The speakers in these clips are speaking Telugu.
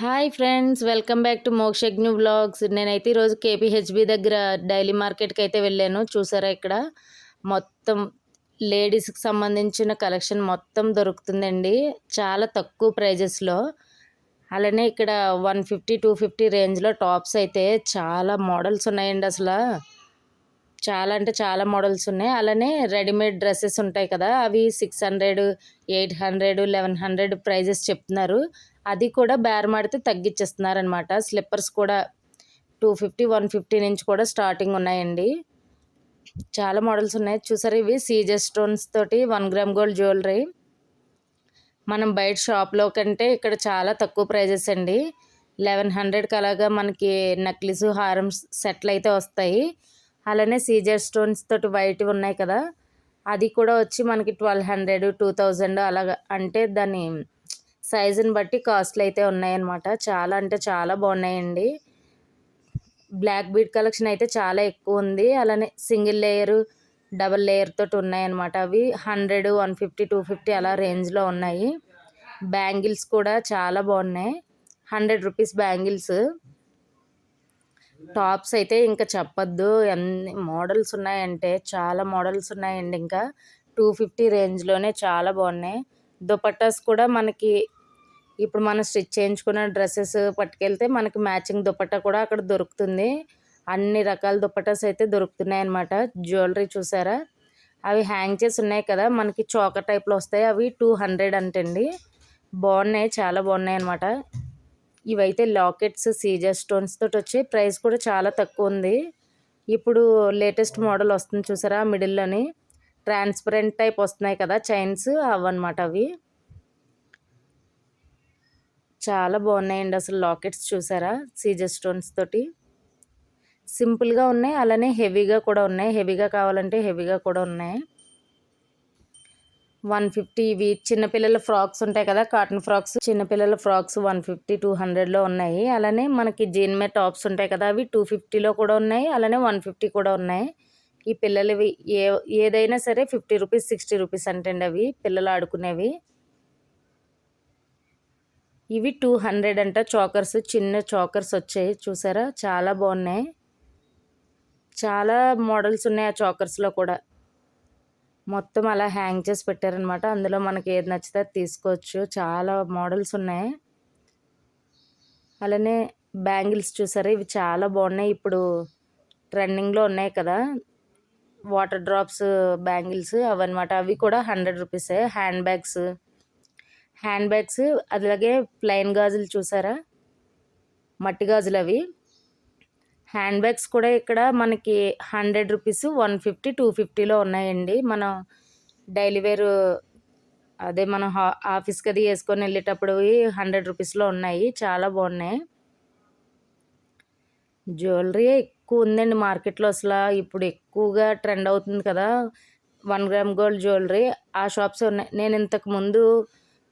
Hi friends welcome back to Mokshagnu blogs నేనైతే ఈరోజు కేపీహెచ్బి దగ్గర డైలీ మార్కెట్కి అయితే వెళ్ళాను. చూసారా ఇక్కడ? మొత్తం లేడీస్కి సంబంధించిన కలెక్షన్ మొత్తం దొరుకుతుందండి. చాలా తక్కువ ప్రైజెస్లో అలానే ఇక్కడ వన్ ఫిఫ్టీ టూ ఫిఫ్టీ రేంజ్లో టాప్స్ అయితే చాలా మోడల్స్ ఉన్నాయండి అసలు. చాలా అంటే చాలా మోడల్స్ ఉన్నాయి. అలానే రెడీమేడ్ డ్రెస్సెస్ ఉంటాయి కదా అవి six hundred eight hundred eleven hundred prices చెప్తున్నారు. అది కూడా బేరమాడితే తగ్గించేస్తున్నారనమాట స్లిప్పర్స్ కూడా టూ ఫిఫ్టీ వన్ ఫిఫ్టీ నుంచి కూడా స్టార్టింగ్ ఉన్నాయండి. చాలా మోడల్స్ ఉన్నాయి. చూసారు ఇవి? సీజర్ స్టోన్స్ తోటి వన్ గ్రామ్ గోల్డ్ జ్యువెలరీ. మనం బయట షాప్లో కంటే ఇక్కడ చాలా తక్కువ ప్రైజెస్ అండి. లెవెన్ హండ్రెడ్కి అలాగా మనకి నెక్లెస్ హారం సెట్లు అయితే వస్తాయి. అలానే సీజర్ స్టోన్స్ తోటి వైట్ ఉన్నాయి కదా. అది కూడా వచ్చి మనకి ట్వెల్వ్ హండ్రెడ్ టూ థౌజండ్ అలాగా. అంటే దాని సైజుని బట్టి కాస్ట్లు అయితే ఉన్నాయన్నమాట. చాలా అంటే చాలా బాగున్నాయండి. బ్లాక్ బీడ్ కలెక్షన్ అయితే చాలా ఎక్కువ ఉంది. అలానే సింగిల్ లేయరు డబల్ లేయర్ తోటి ఉన్నాయన్నమాట. అవి hundred one fifty two fifty అలా రేంజ్లో ఉన్నాయి. బ్యాంగిల్స్ కూడా చాలా బాగున్నాయి. Hundred rupees bangles. టాప్స్ అయితే ఇంకా చెప్పొద్దు. ఎన్ని మోడల్స్ ఉన్నాయంటే చాలా మోడల్స్ ఉన్నాయండి. ఇంకా టూ ఫిఫ్టీ రేంజ్లోనే చాలా బాగున్నాయి. దుపట్టాస్ కూడా మనకి ఇప్పుడు మనం స్టిచ్ చేయించుకున్న డ్రెస్సెస్ పట్టుకెళ్తే మనకి మ్యాచింగ్ దుపట్టా కూడా అక్కడ దొరుకుతుంది. అన్ని రకాల దుపట్టాస్ అయితే దొరుకుతున్నాయి అన్నమాట. జ్యువెలరీ చూసారా? అవి హ్యాంగ్ చేసి ఉన్నాయి కదా మనకి చోక టైప్లో వస్తాయి. అవి టూ హండ్రెడ్ అంటండి. బాగున్నాయి చాలా బాగున్నాయి అనమాట ఇవైతే లాకెట్స్ సీజర్ స్టోన్స్ తోటి వచ్చాయి. ప్రైస్ కూడా చాలా తక్కువ ఉంది. ఇప్పుడు లేటెస్ట్ మోడల్ వస్తుంది చూసారా? మిడిల్లోని ట్రాన్స్పరెంట్ టైప్ వస్తున్నాయి కదా చైన్స్ అవన్నమాట అవి. చాలా బాగున్నాయండి అసలు లాకెట్స్ చూసారా? సీజర్ స్టోన్స్ తోటి. సింపుల్గా ఉన్నాయి అలానే హెవీగా కూడా ఉన్నాయి. హెవీగా కావాలంటే హెవీగా కూడా ఉన్నాయి. వన్ ఫిఫ్టీ ఇవి చిన్నపిల్లల ఫ్రాక్స్ ఉంటాయి కదా కాటన్ ఫ్రాక్స్. చిన్నపిల్లల ఫ్రాక్స్ వన్ ఫిఫ్టీ టూ హండ్రెడ్లో ఉన్నాయి. అలానే మనకి జీన్మే టాప్స్ ఉంటాయి కదా అవి టూ ఫిఫ్టీలో కూడా ఉన్నాయి. అలానే వన్ ఫిఫ్టీ కూడా ఉన్నాయి. ఈ పిల్లలవి ఏ ఏదైనా సరే ఫిఫ్టీ రూపీస్ సిక్స్టీ రూపీస్ అంటే అవి పిల్లలు ఆడుకునేవి. ఇవి టూ హండ్రెడ్ అంట చాకర్స్ చిన్న చాకర్స్ వచ్చాయి. చూసారా? చాలా బాగున్నాయి. చాలా మోడల్స్ ఉన్నాయి ఆ చాకర్స్లో కూడా. మొత్తం అలా హ్యాంగ్ చేసి పెట్టారనమాట అందులో మనకి ఏది నచ్చితే అది తీసుకోవచ్చు. చాలా మోడల్స్ ఉన్నాయి. అలానే బ్యాంగిల్స్ చూసారా? ఇవి చాలా బాగున్నాయి. ఇప్పుడు ట్రెండింగ్లో ఉన్నాయి కదా. వాటర్ డ్రాప్స్ బ్యాంగిల్స్ అవన్నమాట. అవి కూడా హండ్రెడ్ రూపీసే హ్యాండ్ బ్యాగ్స్ హ్యాండ్ బ్యాగ్స్ అలాగే ప్లెయిన్ గాజులు చూసారా? మట్టి గాజులు అవి. హ్యాండ్ బ్యాగ్స్ కూడా ఇక్కడ మనకి hundred rupees one fifty two ఫిఫ్టీలో ఉన్నాయండి. మనం డైలీ వేర్ అదే మనం ఆఫీస్కి అది వేసుకొని వెళ్ళేటప్పుడు హండ్రెడ్ రూపీస్లో ఉన్నాయి. చాలా బాగున్నాయి. జ్యువెలరీ ఎక్కువ ఉందండి మార్కెట్లో అసలు. ఇప్పుడు ఎక్కువగా ట్రెండ్ అవుతుంది కదా. వన్ గ్రామ్ గోల్డ్ జ్యువెలరీ ఆ షాప్స్ ఉన్నాయి. నేను ఇంతకు ముందు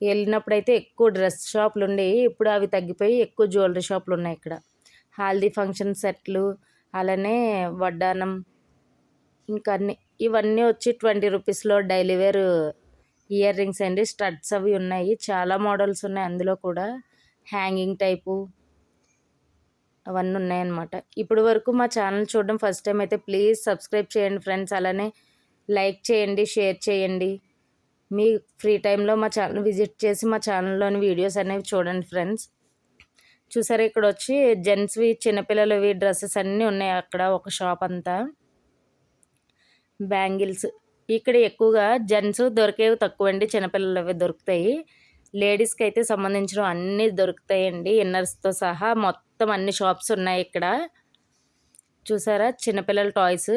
వెళ్ళినప్పుడైతే ఎక్కువ డ్రెస్ షాపులు ఉండేవి. ఇప్పుడు అవి తగ్గిపోయి ఎక్కువ జ్యువెలరీ షాపులు ఉన్నాయి ఇక్కడ. హల్దీ ఫంక్షన్ సెట్లు అలానే వడ్డానం ఇంకా అన్ని ఇవన్నీ వచ్చి ట్వంటీ రూపీస్లో డైలీ వేర్ ఇయర్ రింగ్స్ అండి. స్టడ్స్ అవి ఉన్నాయి. చాలా మోడల్స్ ఉన్నాయి అందులో కూడా. హ్యాంగింగ్ టైపు అవన్నీ ఉన్నాయన్నమాట. ఇప్పటి వరకు మా ఛానల్ చూడడం ఫస్ట్ టైం అయితే ప్లీజ్ సబ్స్క్రైబ్ చేయండి ఫ్రెండ్స్. అలానే లైక్ చేయండి షేర్ చేయండి. మీ ఫ్రీ టైంలో మా ఛానల్ విజిట్ చేసి మా ఛానల్లోని వీడియోస్ అనేవి చూడండి ఫ్రెండ్స్. చూసారా? ఇక్కడ వచ్చి జెంట్స్వి చిన్నపిల్లలవి డ్రెస్సెస్ అన్నీ ఉన్నాయి అక్కడ ఒక షాప్ అంతా. బ్యాంగిల్స్. ఇక్కడ ఎక్కువగా జెంట్స్ దొరికేవి తక్కువ అండి చిన్నపిల్లలవి దొరుకుతాయి. లేడీస్కి అయితే సంబంధించిన అన్నీ దొరుకుతాయండి. ఇన్నర్స్తో సహా మొత్తం అన్ని షాప్స్ ఉన్నాయి ఇక్కడ. చూసారా? చిన్నపిల్లల toys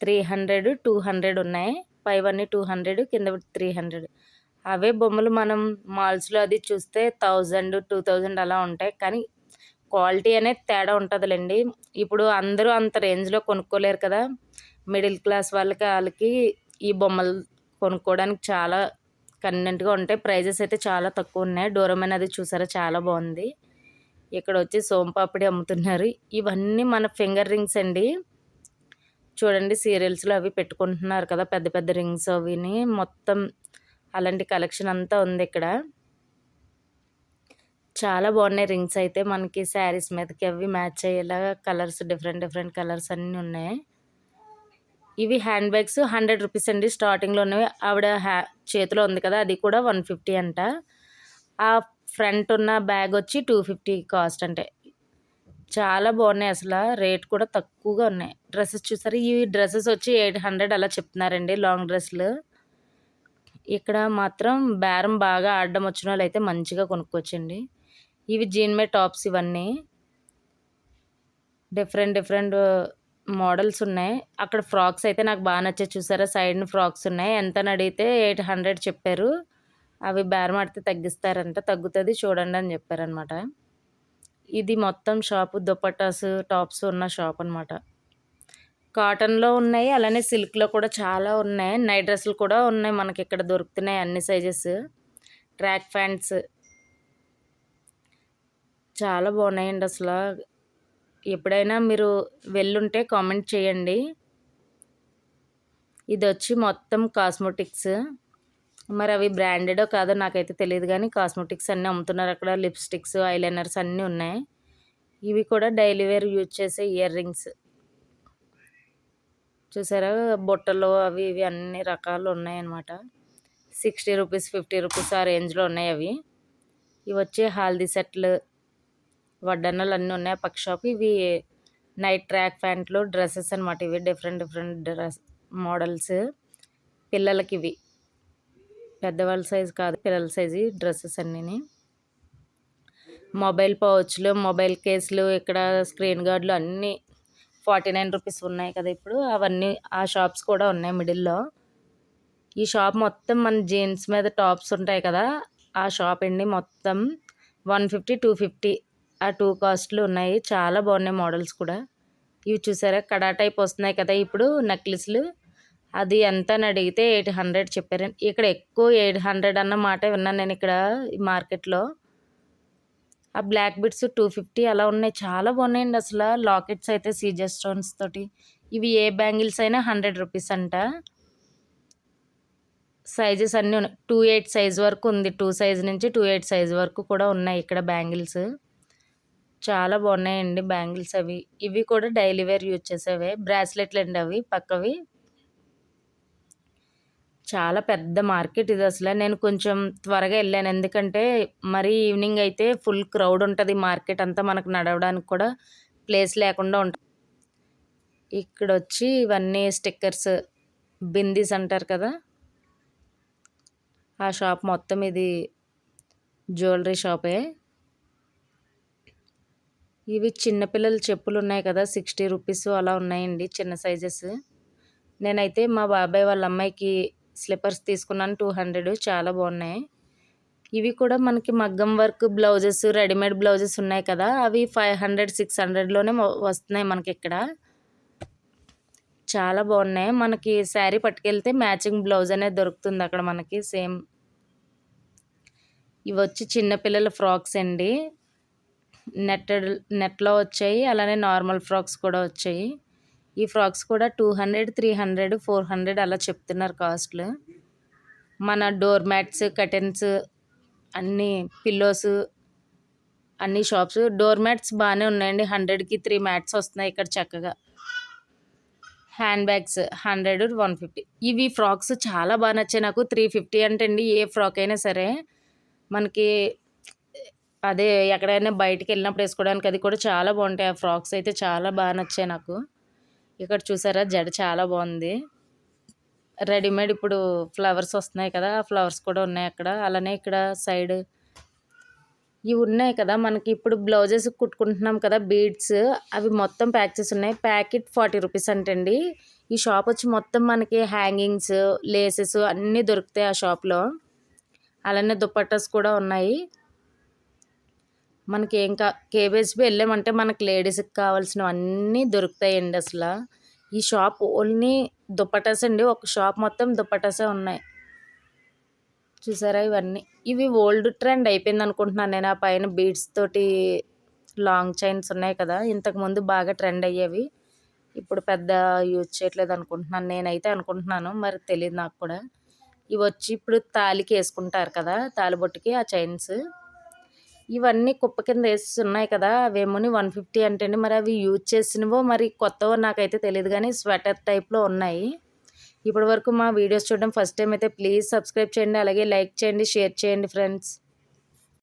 three hundred two hundred ఉన్నాయి. పైవన్నీ టూ హండ్రెడ్ కింద త్రీ హండ్రెడ్. అవే బొమ్మలు మనం మాల్స్లో అది చూస్తే థౌజండ్ టూ థౌజండ్ అలా ఉంటాయి. కానీ క్వాలిటీ అనేది తేడా ఉంటుందిలేండి. ఇప్పుడు అందరూ అంత రేంజ్లో కొనుక్కోలేరు కదా. మిడిల్ క్లాస్ వాళ్ళకి వాళ్ళకి ఈ బొమ్మలు కొనుక్కోవడానికి చాలా కన్వీనెంట్గా ఉంటాయి. ప్రైజెస్ అయితే చాలా తక్కువ ఉన్నాయి. డోరమైన అది చూసారా? చాలా బాగుంది. ఇక్కడ వచ్చి సోంపాపిడి అమ్ముతున్నారు. ఇవన్నీ మన ఫింగర్ రింగ్స్ అండి. చూడండి సీరియల్స్లో అవి పెట్టుకుంటున్నారు కదా. పెద్ద పెద్ద రింగ్స్ అవిని మొత్తం అలాంటి కలెక్షన్ అంతా ఉంది ఇక్కడ. చాలా బాగున్నాయి రింగ్స్ అయితే. మనకి శారీస్ మీదకి అవి మ్యాచ్ అయ్యేలా కలర్స్ డిఫరెంట్ డిఫరెంట్ కలర్స్ అన్నీ ఉన్నాయి. ఇవి హ్యాండ్ బ్యాగ్స్ హండ్రెడ్ రూపీస్ అండి. స్టార్టింగ్లో ఉన్నవి. ఆవిడ హ్యా చేతిలో ఉంది కదా అది కూడా వన్ ఫిఫ్టీ అంట. ఆ ఫ్రంట్ ఉన్న బ్యాగ్ వచ్చి టూ ఫిఫ్టీ కాస్ట్ అంటే. చాలా బాగున్నాయి అసలు. రేట్ కూడా తక్కువగా ఉన్నాయి. డ్రెస్సెస్ చూసారు? ఈ డ్రెస్సెస్ వచ్చి ఎయిట్ హండ్రెడ్ అలా చెప్తున్నారండి లాంగ్ డ్రెస్సులు. ఇక్కడ మాత్రం బేరం బాగా ఆడడం వచ్చిన వాళ్ళు అయితే మంచిగా కొనుక్కోవచ్చండి. ఇవి జీన్మే టాప్స్ ఇవన్నీ. డిఫరెంట్ డిఫరెంట్ మోడల్స్ ఉన్నాయి. అక్కడ ఫ్రాక్స్ అయితే నాకు బాగా నచ్చాయి. చూసారా? సైడ్ ఫ్రాక్స్ ఉన్నాయి. ఎంత అడిగితే ఎయిట్ హండ్రెడ్ చెప్పారు. అవి బేరమాడితే తగ్గిస్తారంట. తగ్గుతుంది చూడండి అని చెప్పారనమాట ఇది మొత్తం షాపు దుపట్టాస్ టాప్స్ ఉన్న షాప్ అనమాట కాటన్లో ఉన్నాయి. అలానే సిల్క్లో కూడా చాలా ఉన్నాయి. నైట్ డ్రెస్సులు కూడా ఉన్నాయి మనకి ఇక్కడ దొరుకుతున్నాయి అన్ని సైజెస్. ట్రాక్ ప్యాంట్స్ చాలా బాగున్నాయండి అసలు. ఎప్పుడైనా మీరు వెళ్ళుంటే కామెంట్ చేయండి. ఇది వచ్చి మొత్తం కాస్మెటిక్స్. మరి అవి బ్రాండెడో కాదో నాకైతే తెలియదు కానీ కాస్మెటిక్స్ అన్నీ అమ్ముతున్నారు. అక్కడ లిప్స్టిక్స్ ఐలైనర్స్ అన్నీ ఉన్నాయి. ఇవి కూడా డైలీ వేర్ యూజ్ చేసే ఇయర్ రింగ్స్. చూసారా? బుట్టలు అవి ఇవి అన్ని రకాలు ఉన్నాయన్నమాట. సిక్స్టీ రూపీస్ ఫిఫ్టీ రూపీస్ ఆ రేంజ్లో ఉన్నాయి అవి. ఇవి వచ్చి హాల్దీ సెట్లు వడ్డన్నలు అన్నీ ఉన్నాయి పక్క షాప్ ఇవి నైట్ ట్రాక్ ప్యాంట్లు డ్రెస్సెస్ అనమాట ఇవి. డిఫరెంట్ డిఫరెంట్ డ్రెస్ మోడల్స్ పిల్లలకి ఇవి. పెద్దవాళ్ళ సైజు కాదు పిల్లల సైజు డ్రెస్సెస్ అన్నీ మొబైల్ పౌచ్లు మొబైల్ కేసులు ఇక్కడ స్క్రీన్ గార్డులు అన్నీ ఫార్టీ నైన్ రూపీస్ ఉన్నాయి కదా ఇప్పుడు. అవన్నీ ఆ షాప్స్ కూడా ఉన్నాయి మిడిల్లో ఈ షాప్ మొత్తం మన జీన్స్ మీద టాప్స్ ఉంటాయి కదా. ఆ షాప్ అండి మొత్తం వన్ ఫిఫ్టీ టూ ఫిఫ్టీ ఆ టూ కాస్ట్లు ఉన్నాయి. చాలా బాగున్నాయి మోడల్స్ కూడా. ఇవి చూసారా? కడా టైప్ వస్తున్నాయి కదా ఇప్పుడు నెక్లెస్లు. అది ఎంత అని అడిగితే ఎయిట్ హండ్రెడ్ చెప్పారండి ఇక్కడ ఎక్కువ ఎయిట్ హండ్రెడ్ అన్న మాట విన్నాను నేను ఇక్కడ మార్కెట్లో. ఆ బ్లాక్ బిట్స్ టూ ఫిఫ్టీ అలా ఉన్నాయి. చాలా బాగున్నాయండి అసలు. లాకెట్స్ అయితే సీజర్ స్టోన్స్ తోటి. ఇవి ఏ బ్యాంగిల్స్ అయినా హండ్రెడ్ రూపీస్ అంట. సైజెస్ అన్నీ ఉన్నాయి. టూ ఎయిట్ సైజ్ వరకు ఉంది. టూ సైజ్ నుంచి టూ ఎయిట్ సైజ్ వరకు కూడా ఉన్నాయి ఇక్కడ బ్యాంగిల్స్. చాలా బాగున్నాయండి బ్యాంగిల్స్ అవి. ఇవి కూడా డైలీ వేర్ యూజ్ చేసేవే. బ్రాస్లెట్లు అండి అవి పక్కవి. చాలా పెద్ద మార్కెట్ ఇది అసలు. నేను కొంచెం త్వరగా వెళ్ళాను. ఎందుకంటే మరీ ఈవినింగ్ అయితే ఫుల్ క్రౌడ్ ఉంటుంది మార్కెట్ అంతా మనకు నడవడానికి కూడా. ప్లేస్ లేకుండా ఉంటుంది ఇక్కడ వచ్చి ఇవన్నీ స్టిక్కర్స్ బిందీస్ అంటారు కదా. ఆ షాప్ మొత్తం ఇది జ్యువెలరీ షాపే. ఇవి చిన్నపిల్లల చెప్పులు ఉన్నాయి కదా సిక్స్టీ రూపీస్ అలా ఉన్నాయండి చిన్న సైజెస్ నేనైతే మా బాబాయ్ వాళ్ళ అమ్మాయికి స్లిప్పర్స్ తీసుకున్నాను టూ హండ్రెడ్ చాలా బాగున్నాయి. ఇవి కూడా మనకి మగ్గం వర్క్ బ్లౌజెస్ రెడీమేడ్ బ్లౌజెస్ ఉన్నాయి కదా అవి ఫైవ్ హండ్రెడ్ సిక్స్ హండ్రెడ్లోనే వస్తున్నాయి మనకి ఇక్కడ. చాలా బాగున్నాయి. మనకి శారీ పట్టుకెళ్తే మ్యాచింగ్ బ్లౌజ్ అనేది దొరుకుతుంది అక్కడ మనకి సేమ్ ఇవి వచ్చి చిన్నపిల్లల ఫ్రాక్స్ అండి. నెట్ నెట్లో వచ్చాయి. అలానే నార్మల్ ఫ్రాక్స్ కూడా వచ్చాయి. ఈ ఫ్రాక్స్ కూడా two hundred three hundred four hundred అలా చెప్తున్నారు కాస్ట్లు. మన డోర్ మ్యాట్స్ కర్టెన్స్ అన్నీ పిల్లోస్ అన్ని షాప్స్. డోర్ మ్యాట్స్ బాగానే ఉన్నాయండి. హండ్రెడ్కి త్రీ మ్యాట్స్ వస్తున్నాయి ఇక్కడ చక్కగా. Hand bags hundred one fifty. ఇవి ఫ్రాక్స్ చాలా బాగా నచ్చాయి నాకు. త్రీ ఫిఫ్టీ అంటే అండి ఏ ఫ్రాక్ అయినా సరే. మనకి అదే ఎక్కడైనా బయటికి వెళ్ళినప్పుడు వేసుకోవడానికి అది కూడా చాలా బాగుంటాయి. ఆ ఫ్రాక్స్ అయితే చాలా బాగా నచ్చాయి నాకు. ఇక్కడ చూసారా? జడ చాలా బాగుంది. రెడీమేడ్ ఇప్పుడు ఫ్లవర్స్ వస్తున్నాయి కదా ఆ ఫ్లవర్స్ కూడా ఉన్నాయి అక్కడ. అలానే ఇక్కడ సైడ్ ఇవి ఉన్నాయి కదా మనకి ఇప్పుడు బ్లౌజెస్ కుట్టుకుంటున్నాం కదా బీడ్స్ అవి మొత్తం ప్యాక్ చేసి ఉన్నాయి. ప్యాకెట్ ఫార్టీ రూపీస్ అంటండి. ఈ షాప్ వచ్చి మొత్తం మనకి హ్యాంగింగ్స్ లేసెస్ అన్నీ దొరుకుతాయి ఆ షాప్లో. అలానే దుప్పట్టస్ కూడా ఉన్నాయి. మనకి ఏం కా వెళ్ళామంటే మనకి లేడీస్కి కావాల్సినవన్నీ దొరుకుతాయండి అసలు. ఈ షాప్ ఓన్లీ దుప్పటాస్ అండి. ఒక షాప్ మొత్తం దుప్పటాసే ఉన్నాయి. చూసారా ఇవన్నీ? ఇవి ఓల్డ్ ట్రెండ్ అయిపోయింది అనుకుంటున్నాను నేను. ఆ పైన బీడ్స్ తోటి లాంగ్ చైన్స్ ఉన్నాయి కదా. ఇంతకుముందు బాగా ట్రెండ్ అయ్యేవి. ఇప్పుడు పెద్ద యూజ్ చేయట్లేదు అనుకుంటున్నాను. నేనైతే అనుకుంటున్నాను. మరి తెలియదు నాకు కూడా. ఇవి వచ్చి ఇప్పుడు తాలికి వేసుకుంటారు కదా. తాలిబొట్టుకి ఆ చైన్స్. ఇవన్నీ కుప్ప కింద వేసి ఉన్నాయి కదా అవేమోని వన్ ఫిఫ్టీ అంటండి మరి అవి యూజ్ చేసినవో మరి కొత్తవో నాకైతే తెలియదు కానీ స్వెటర్ టైప్లో ఉన్నాయి. ఇప్పటి వరకు మా వీడియోస్ చూడడం ఫస్ట్ టైం అయితే ప్లీజ్ సబ్స్క్రైబ్ చేయండి అలాగే లైక్ చేయండి షేర్ చేయండి ఫ్రెండ్స్.